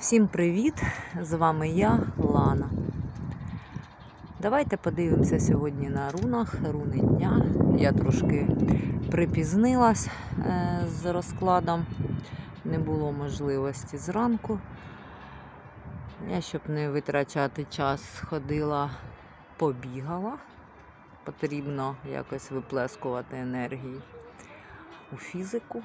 Всім привіт! З вами я, Лана. Давайте подивимося сьогодні на рунах, руни дня. Я трошки припізнилась е, з розкладом, не було можливості зранку. Я, щоб не витрачати час, ходила, побігала. Потрібно якось виплескувати енергії у фізику.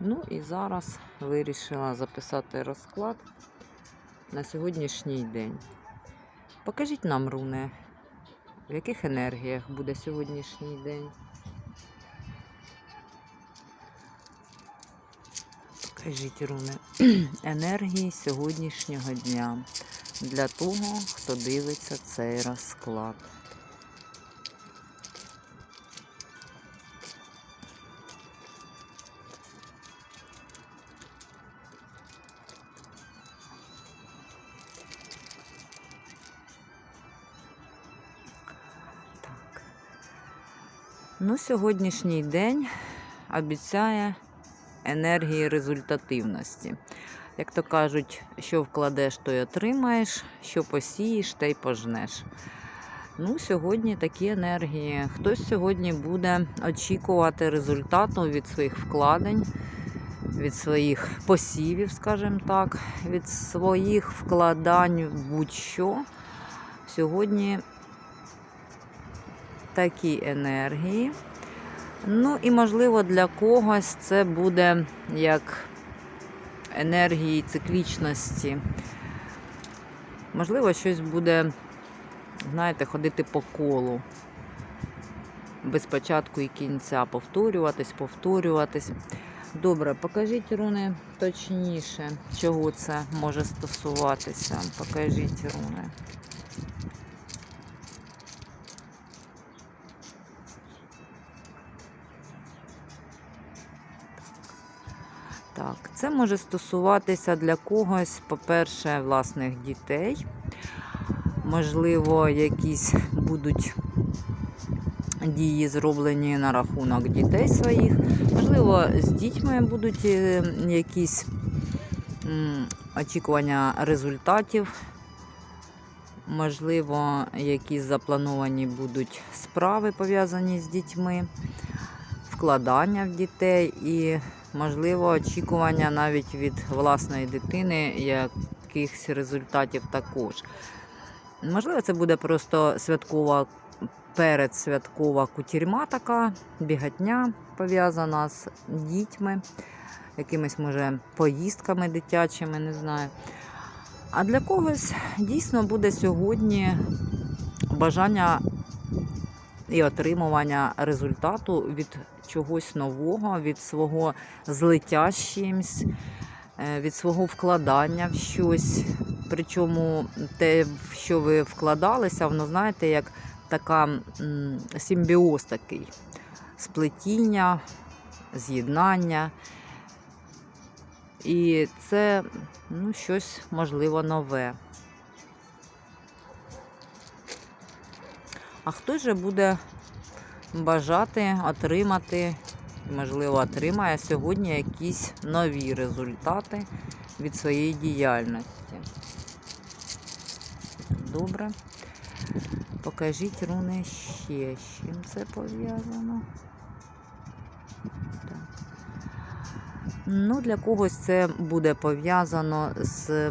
Ну і зараз вирішила записати розклад на сьогоднішній день. Покажіть нам, руни, в яких енергіях буде сьогоднішній день. Покажіть руни енергії сьогоднішнього дня для того, хто дивиться цей розклад. Ну, сьогоднішній день обіцяє енергії результативності. Як то кажуть, що вкладеш, то й отримаєш, що посієш, та й пожнеш. Ну, сьогодні такі енергії. Хтось сьогодні буде очікувати результату від своїх вкладень, від своїх посівів, скажімо так, від своїх вкладань в будь-що. Сьогодні такі енергії. Ну і, можливо, для когось це буде як енергії циклічності. Можливо, щось буде, знаєте, ходити по колу. Без початку і кінця повторюватись, повторюватись. Добре, покажіть руни точніше, чого це може стосуватися. Покажіть руни. Так, це може стосуватися для когось, по-перше, власних дітей. Можливо, якісь будуть дії зроблені на рахунок дітей своїх. Можливо, з дітьми будуть е, якісь очікування результатів. Можливо, якісь заплановані будуть справи пов'язані з дітьми, вкладання в дітей і можливо, очікування навіть від власної дитини якихось результатів також. Можливо, це буде просто святкова, передсвяткова кутюрма така, бігатня пов'язана з дітьми, якимись, може, поїздками дитячими, не знаю. А для когось дійсно буде сьогодні бажання і отримування результату від чогось нового, від свого злиття з чимсь, е, від свого вкладання в щось. Причому те, в що ви вкладалися, воно, знаєте, як така симбіоз такий сплетіння, з'єднання. І це ну, щось можливо нове. А хтось же буде бажати отримати, можливо, отримає сьогодні якісь нові результати від своєї діяльності. Добре. Покажіть руни ще, з чим це пов'язано. Ну, для когось це буде пов'язано з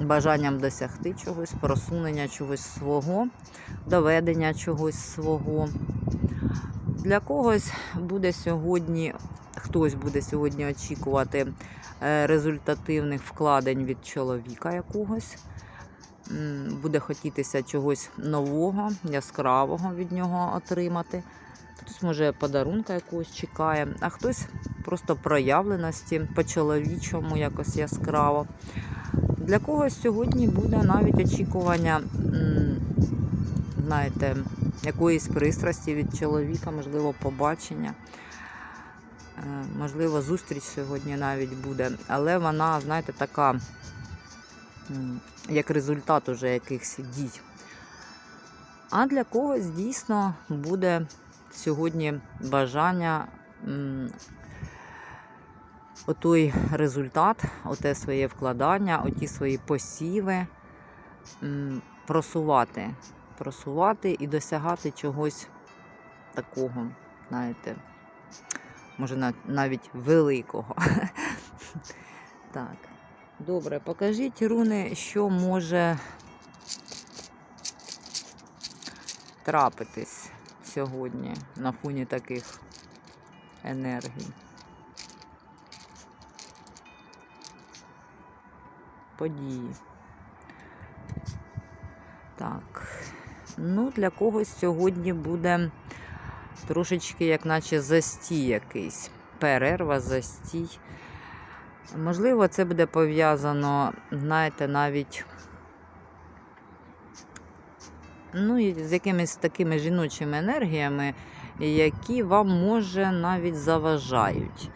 бажанням досягти чогось, просунення чогось свого, доведення чогось свого. Для когось буде сьогодні, хтось буде сьогодні очікувати е, результативних вкладень від чоловіка якогось. Буде хотітися чогось нового, яскравого від нього отримати. Хтось, може, подарунка якогось чекає, а хтось просто проявленості по-чоловічому якось яскраво. Для когось сьогодні буде навіть очікування, знаєте, якоїсь пристрасті від чоловіка, можливо, побачення. Е, Можливо, зустріч сьогодні навіть буде, але вона, знаєте, така, як результат уже якихось дій. А для когось дійсно буде сьогодні бажання отой результат, оте своє вкладання, оті свої посіви просувати. Просувати і досягати чогось такого, знаєте, може навіть великого. Так. Добре, покажіть, руни, що може трапитись сьогодні на фоні таких енергій. Події. Так. Ну, для когось сьогодні буде трошечки, як наче застій якийсь. Перерва, застій. Можливо, це буде пов'язано, знаєте, навіть ну, і з якимись такими жіночими енергіями, які вам, може, навіть заважають.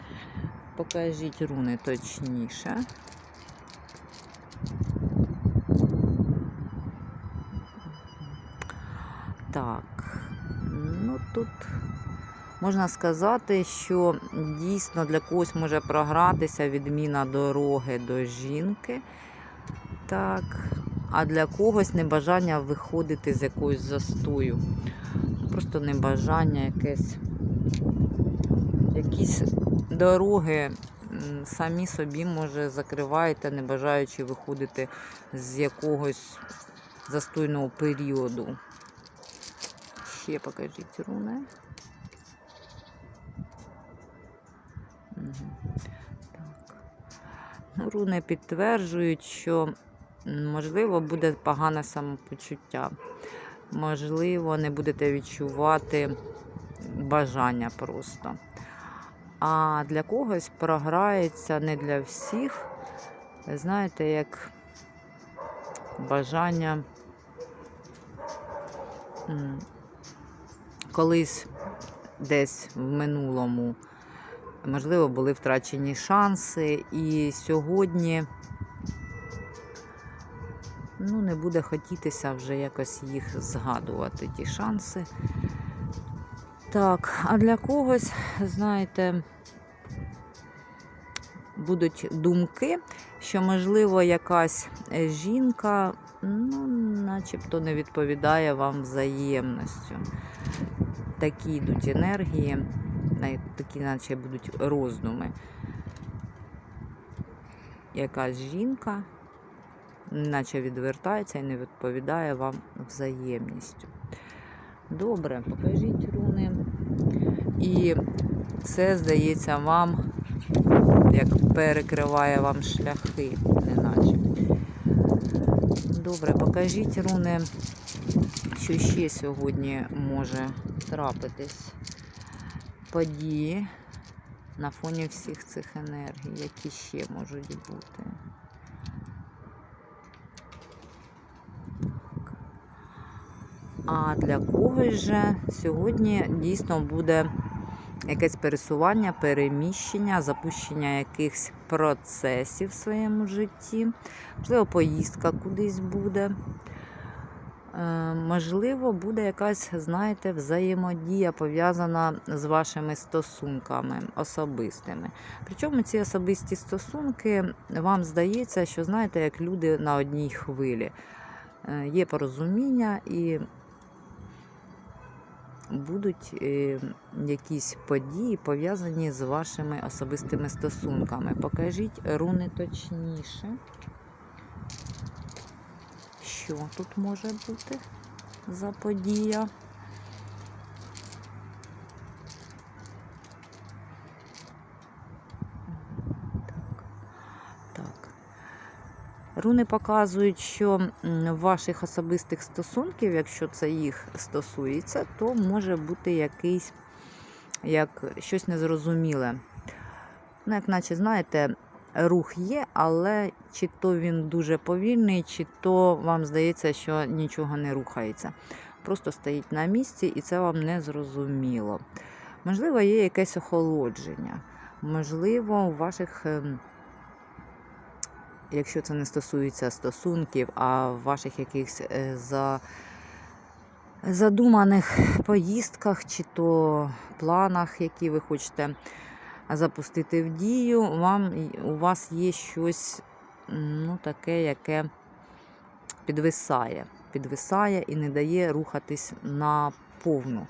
Покажіть руни точніше. Так, ну тут можна сказати, що дійсно для когось може програтися відміна дороги до жінки. Так, а для когось небажання виходити з якоюсь застою. Просто небажання якесь. Якісь дороги самі собі, може, закриваєте, не бажаючи виходити з якогось застойного періоду. Ще покажіть руни. Так. Ну, руни підтверджують, що можливо буде погане самопочуття. Можливо, не будете відчувати бажання просто. А для когось програється не для всіх. Знаєте, як бажання колись десь в минулому, можливо, були втрачені шанси, і сьогодні ну, не буде хотітися вже якось їх згадувати, ті шанси. Так, а для когось, знаєте, будуть думки, що, можливо, якась жінка, ну, начебто не відповідає вам взаємністю. Такі йдуть енергії, такі, наче будуть роздуми. Якась жінка, наче відвертається і не відповідає вам взаємністю. Добре, покажіть руни. І це, здається, вам як перекриває вам шляхи, неначе. Добре, покажіть руни, що ще сьогодні може трапитись події на фоні всіх цих енергій, які ще можуть бути. А для когось же сьогодні дійсно буде якесь пересування, переміщення, запущення якихось процесів в своєму житті. Можливо, поїздка кудись буде. Е, Можливо, буде якась, знаєте, взаємодія пов'язана з вашими стосунками особистими. Причому ці особисті стосунки вам здається, що знаєте, як люди на одній хвилі. Е, Є порозуміння і будуть е, якісь події пов'язані з вашими особистими стосунками. Покажіть руни точніше. Що тут може бути за подія? Руни показують, що ваших особистих стосунків, якщо це їх стосується, то може бути якийсь як щось незрозуміле. Ну, як наче, знаєте, рух є, але чи то він дуже повільний, чи то вам здається, що нічого не рухається. Просто стоїть на місці і це вам не зрозуміло. Можливо, є якесь охолодження. Можливо, у ваших. ем, якщо це не стосується стосунків, а ваших якихось е, за, задуманих поїздках чи то планах, які ви хочете запустити в дію, вам, у вас є щось ну, таке, яке підвисає. Підвисає і не дає рухатись на повну.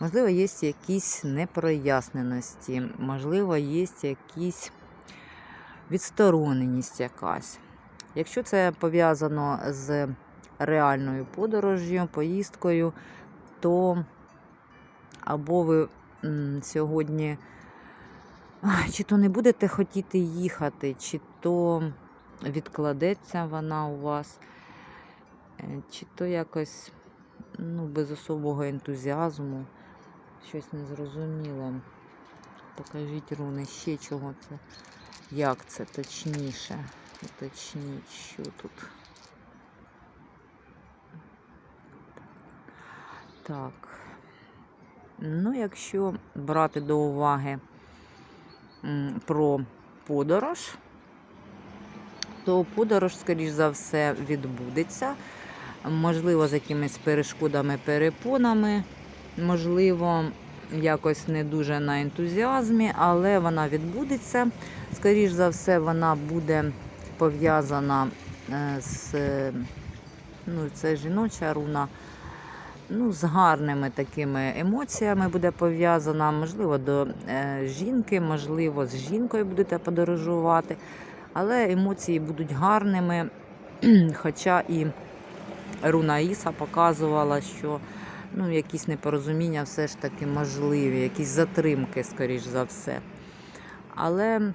Можливо, є якісь непроясненості, можливо, є якісь відстороненість якась. Якщо це пов'язано з реальною подорожю, поїздкою, то або ви сьогодні чи то не будете хотіти їхати, чи то відкладеться вона у вас, е, чи то якось ну, без особого ентузіазму, щось незрозуміло. Покажіть руни ще чого це. Як це точніше? Уточніть, що тут. Так. Ну, якщо брати до уваги про подорож, то подорож, скоріш за все, відбудеться. Можливо, з якимись перешкодами, перепонами, можливо, якось не дуже на ентузіазмі, але вона відбудеться. Скоріш за все, вона буде пов'язана е, з ну, це жіноча руна. Ну, з гарними такими емоціями буде пов'язана, можливо, до е, жінки, можливо, з жінкою будете подорожувати, але емоції будуть гарними. Хоча і руна Іса показувала, що ну, якісь непорозуміння все ж таки можливі, якісь затримки, скоріш за все. Але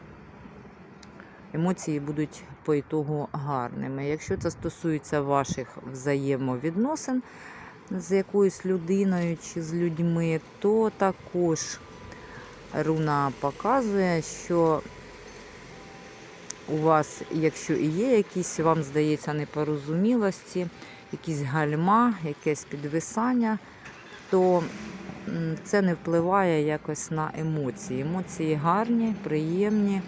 емоції будуть по ітогу гарними. Якщо це стосується ваших взаємовідносин з якоюсь людиною чи з людьми, то також руна показує, що у вас, якщо і є якісь, вам здається, непорозумілості, якісь гальма, якесь підвисання, то це не впливає якось на емоції. Емоції гарні, приємні.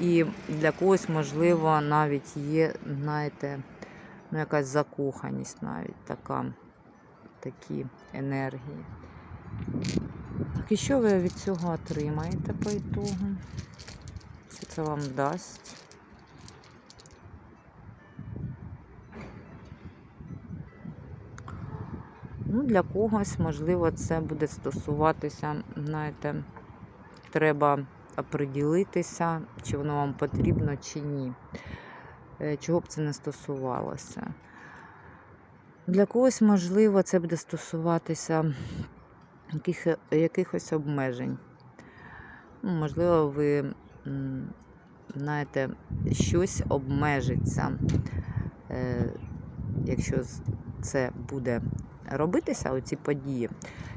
І для когось, можливо, навіть є, знаєте, ну, якась закоханість навіть така, такі енергії. Так, і що ви від цього отримаєте по ітогу? Що це вам дасть? Ну, для когось, можливо, це буде стосуватися, знаєте, треба оприділитися, чи воно вам потрібно, чи ні. Е, Чого б це не стосувалося. Для когось, можливо, це буде стосуватися яких, якихось обмежень. Ну, Можливо, ви знаєте, щось обмежиться. Е, Якщо це буде робитися, оці події,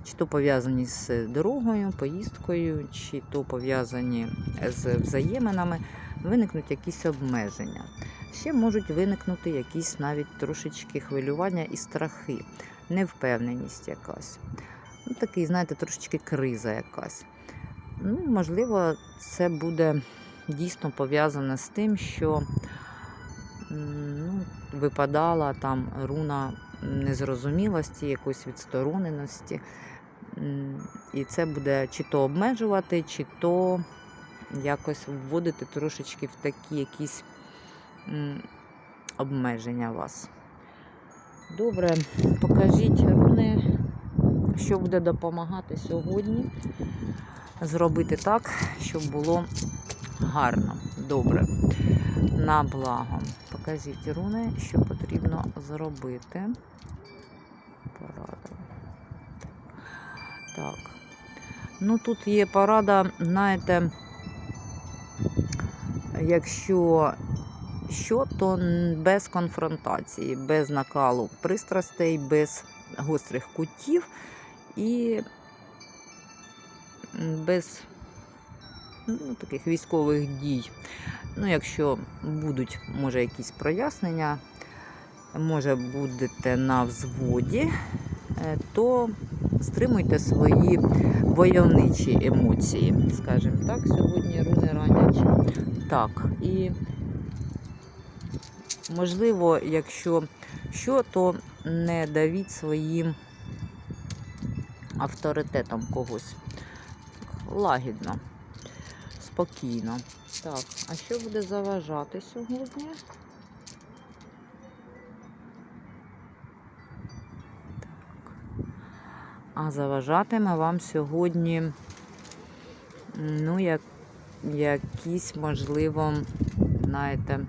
чи то пов'язані з дорогою, поїздкою, чи то пов'язані з взаєминами, виникнуть якісь обмеження. Ще можуть виникнути якісь навіть трошечки хвилювання і страхи, невпевненість якась. Ну, такий, знаєте, трошечки криза якась. Ну, можливо, це буде дійсно пов'язане з тим, що ну, випадала там руна незрозумілості, якоїсь відстороненості. І це буде чи то обмежувати, чи то якось вводити трошечки в такі якісь обмеження вас. Добре, покажіть руни, що буде допомагати сьогодні зробити так, щоб було гарно, добре, на благо. Покажіть руни, що потрібно зробити. Порада. Так. Ну, тут є порада, знаєте, якщо що, то без конфронтації, без накалу пристрастей, без гострих кутів і без ну, таких військових дій. Ну, якщо будуть, може, якісь прояснення, може, будете на взводі, е, то стримуйте свої войовничі емоції, скажімо так, сьогодні руни ранять. Так, і можливо, якщо що, то не давіть своїм авторитетом когось. Лагідно. спокійно. Так, а що буде заважати сьогодні? Так. А заважатиме вам сьогодні, ну, як, якісь, можливо, знаєте,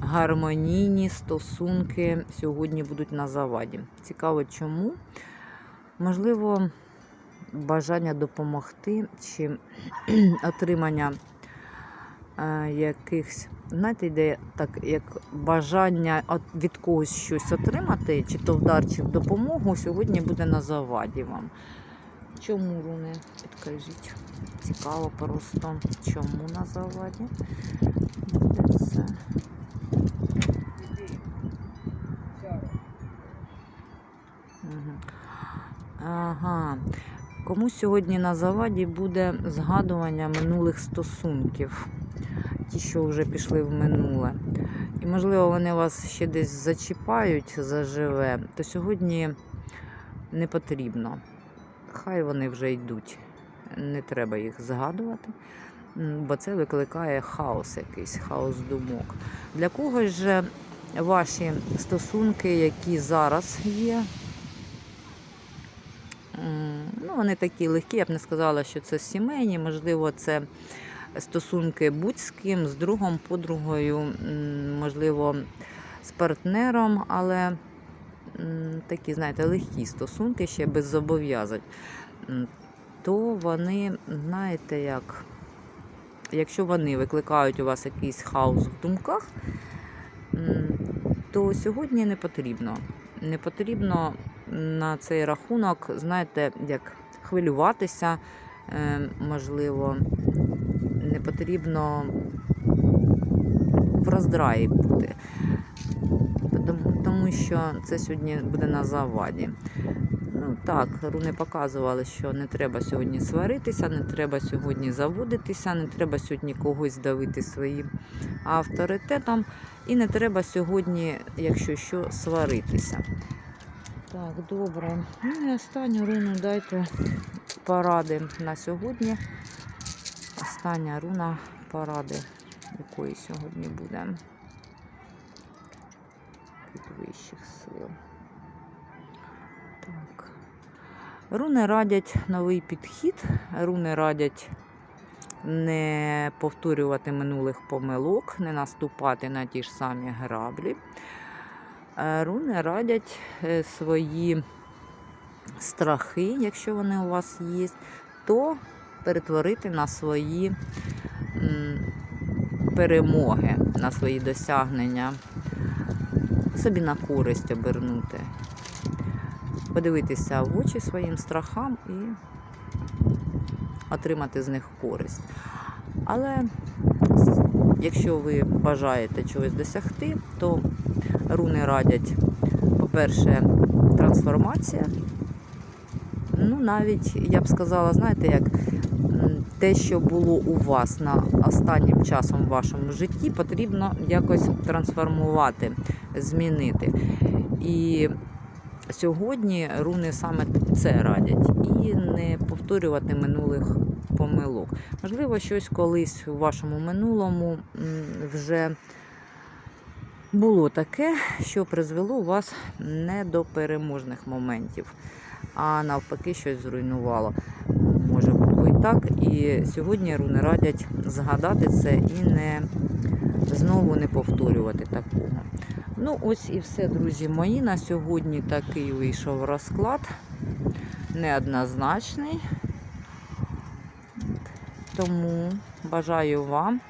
гармонійні стосунки сьогодні будуть на заваді. Цікаво, чому? Можливо, бажання допомогти чи отримання е, якихось, знаєте, йде так, як бажання від когось щось отримати, чи то вдар, чи допомогу, сьогодні буде на заваді вам. Чому, Руни, підкажіть? Цікаво просто, чому на заваді буде це. Ага. Комусь сьогодні на заваді буде згадування минулих стосунків, ті, що вже пішли в минуле. І, можливо, вони вас ще десь зачіпають заживе, то сьогодні не потрібно. Хай вони вже йдуть. Не треба їх згадувати, бо це викликає хаос якийсь, хаос думок. Для когось же ваші стосунки, які зараз є, Ну, вони такі легкі, я б не сказала, що це сімейні, можливо, це стосунки будь з ким, з другом, подругою, можливо, з партнером, але такі, знаєте, легкі стосунки ще без зобов'язань. То вони, знаєте, як, якщо вони викликають у вас якийсь хаос в думках, то сьогодні не потрібно. Не потрібно на цей рахунок, знаєте, як хвилюватися, е, можливо, не потрібно в роздраї бути. Тому, що це сьогодні буде на заваді. Ну так, руни показували, що не треба сьогодні сваритися, не треба сьогодні заводитися, не треба сьогодні когось давити своїм авторитетом, і не треба сьогодні, якщо що, сваритися. Так, добре. Ну і останню руну дайте поради на сьогодні. Остання руна поради, якої сьогодні буде від вищих сил. Так. Руни радять новий підхід, руни радять не повторювати минулих помилок, не наступати на ті ж самі граблі. Руни радять е, свої страхи, якщо вони у вас є, то перетворити на свої перемоги, на свої досягнення, собі на користь обернути. Подивитися в очі своїм страхам і отримати з них користь. Але якщо ви бажаєте чогось досягти, то руни радять, по-перше, трансформація. Ну, навіть, я б сказала, знаєте, як те, що було у вас на останнім часом в вашому житті, потрібно якось трансформувати, змінити. І сьогодні руни саме це радять. І не повторювати минулих помилок. Можливо, щось колись у вашому минулому вже було таке, що призвело вас не до переможних моментів, а навпаки, щось зруйнувало. Може було і так. І сьогодні руни радять згадати це і не знову не повторювати такого. Ну, ось і все, друзі мої. На сьогодні такий вийшов розклад. Неоднозначний. Тому бажаю вам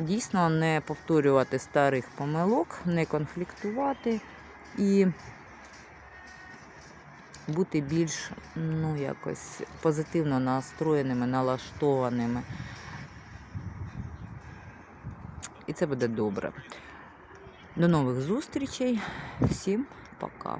дійсно не повторювати старих помилок, не конфліктувати і бути більш ну, якось позитивно настроєними, налаштованими. І це буде добре. До нових зустрічей. Всім пока.